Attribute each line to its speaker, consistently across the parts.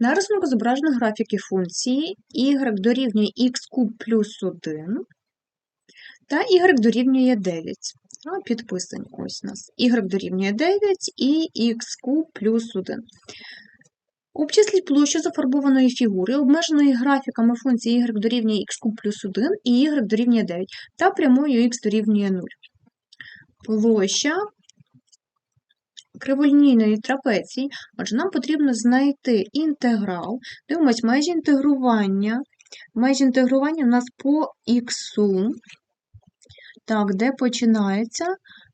Speaker 1: На рисунку зображено графіки функції y дорівнює x куб плюс 1 та y дорівнює 9. А, Підписані ось у нас. y дорівнює 9 і x куб плюс 1. Обчисліть площу зафарбованої фігури, обмеженої графіками функції y дорівнює x куб плюс 1 і y дорівнює 9 та прямою x дорівнює 0. Площа криволінійної трапеції, отже, нам потрібно знайти інтеграл. Дивимось, межі інтегрування. Межі інтегрування у нас по х. Так, де починається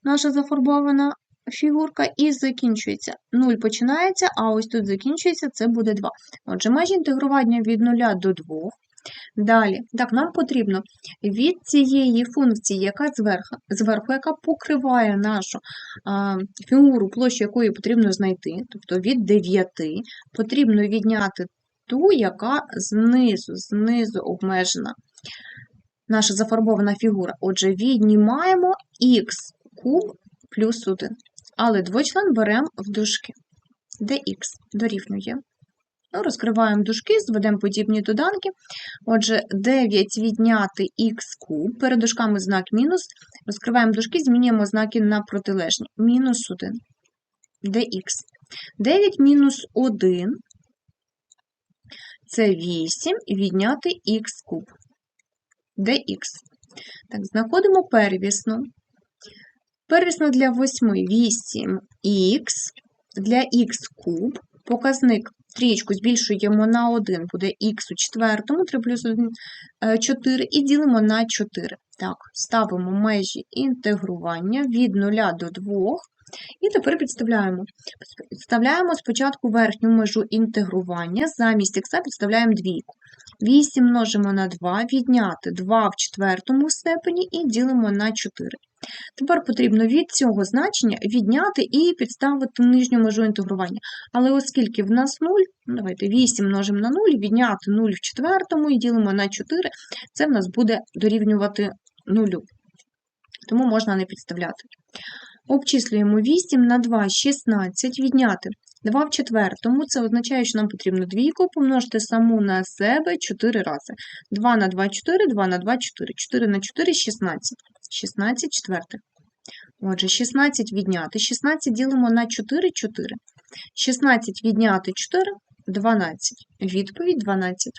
Speaker 1: наша зафарбована фігурка і закінчується. 0 починається, а ось тут закінчується, це буде 2. Отже, межі інтегрування від 0 до 2. Далі, так, нам потрібно від цієї функції, яка зверху, зверху яка покриває нашу а, фігуру, площу якої потрібно знайти, тобто від 9, потрібно відняти ту, яка знизу, знизу обмежена. Наша зафарбована фігура. Отже, віднімаємо х куб плюс 1. Але двочлен беремо в дужки, де х дорівнює. Ну, Розкриваємо дужки, зведемо подібні доданки. Отже, 9 відняти х куб, перед дужками знак мінус. Розкриваємо дужки, змінюємо знаки на протилежні. Мінус 1. dx. 9 мінус 1 це 8 відняти х куб. dx. Так, знаходимо первісну. Первісна для 8 8х, для х куб, показник Трієчку збільшуємо на 1, буде х у четвертому, 3 плюс 1 4, і ділимо на 4. Так, ставимо межі інтегрування від 0 до 2. І тепер підставляємо. Підставляємо спочатку верхню межу інтегрування, замість х підставляємо двійку. 8 множимо на 2, відняти 2 в четвертому степені і ділимо на 4. Тепер потрібно від цього значення відняти і підставити нижню межу інтегрування. Але оскільки в нас 0, ну, давайте 8 множимо на 0, відняти 0 в четвертому і ділимо на 4, це в нас буде дорівнювати 0. Тому можна не підставляти. Обчислюємо 8 на 2 16, відняти 2 в четвертому, це означає, що нам потрібно двійку помножити саму на себе 4 рази. 2 на 2 4, 2 на 2 4, 4 на 4 16. 16 четвертих. Отже, 16 відняти. 16 ділимо на 4 4. 16 відняти 4 12. Відповідь 12.